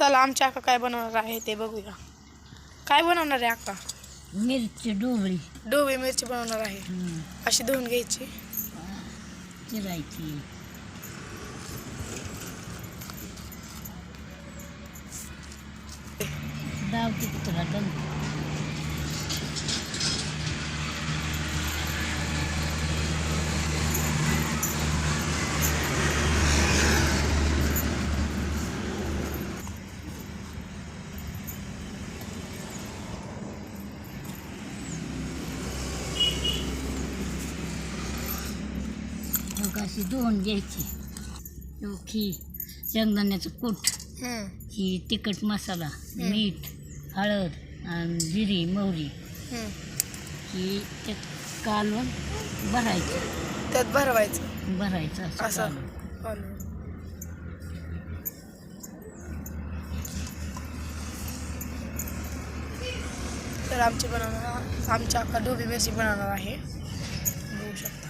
चला आमच्या आका काय बनवणार आहे ते बघूया. काय बनवणार आहे आका मिरची डोबळी. ढोबळी मिरची बनवणार आहे. अशी धुवून घ्यायची. चिरायची. डाव किती तुला अशी धुवून घ्यायची. चोखी शेंगदाण्याचं कूट ही तिखट मसाला मीठ हळद आणि जिरी मोहरी. ही ते कालवून भरायचं. त्यात भरवायचं. भरायचं असं असं. कालवून. घालून. तर आमची बनवणार आमच्या आका ढोबळी मिरची बनवणार आहे. बघू शकता.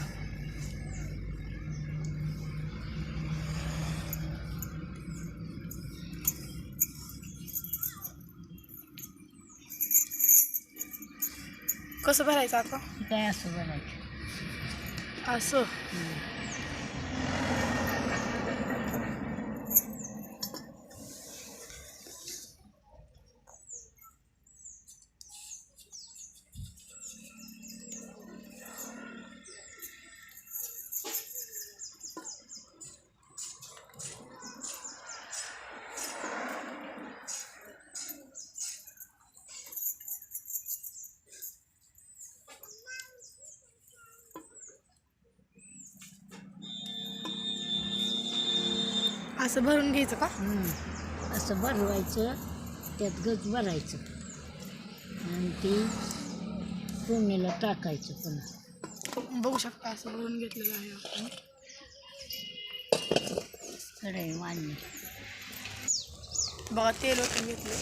कसं भरायचं आता? काय असं भरायचं? असं? असं भरून घ्यायचं का. असं भरवायचं त्यात गज भरायचं. आणि ते फोडणीला टाकायचं पुन्हा बघू शकता असं भरून घेतलेलं आहे आपण. कढई बघा तेल ओतून घेतलं.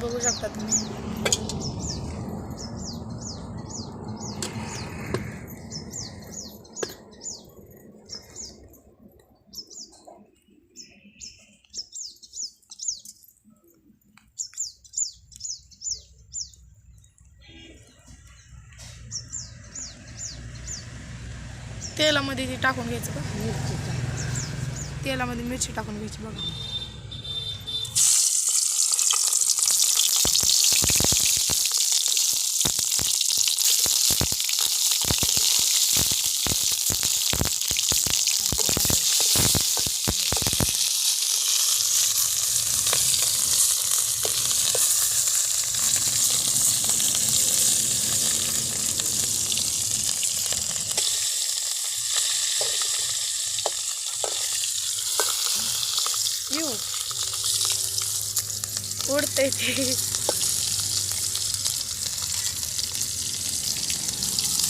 बघू शकता तुम्ही. तेलामध्ये ते टाकून घ्यायचं का? मिरची तेलामध्ये मिरची टाकून घ्यायची बघा. उडतंय ते.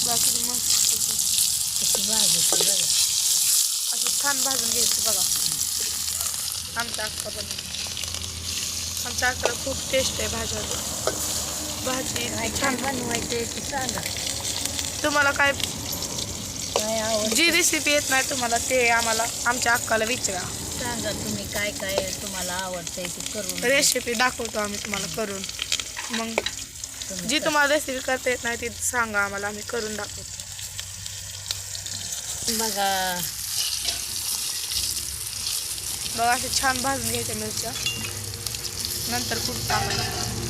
बाकी मग असं छान भाजून घ्यायचं बघा. आमच्या अक्का बनवून आमच्या अक्काला खूप टेस्ट आहे भाज्या भाजी छान. बनवायचं सांगा. तुम्हाला काय जी रेसिपी येत नाही तुम्हाला ते आम्हाला आमच्या अक्काला विचारा. सांगा तुम्ही काय काय तुम्हाला आवडतंय ते करून. रेसिपी दाखवतो आम्ही तुम्हाला करून. मग तुम्ही जी. तुम्हाला रेसिपी करता येत नाही ती सांगा आम्हाला आम्ही करून दाखवतो. बघा. बघा असे छान भाजून घ्यायच्या मिरच्या. नंतर खूप टाकायचं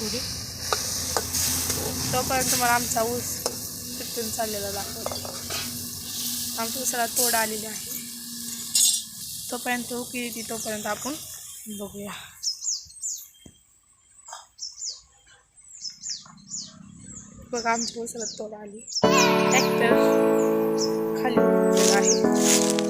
थोडी तोपर्यंत मला आमचा ऊस पिटून चाललेला दाखवतो. ऊसाला तोड आलेली आहे. तोपर्यंत उकळी येते तोपर्यंत आपण बघूया. बघा, आमच्या ऊसाला तोड आली. ट्रॅक्टर खाली आहे.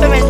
करत बघा कमेंट पण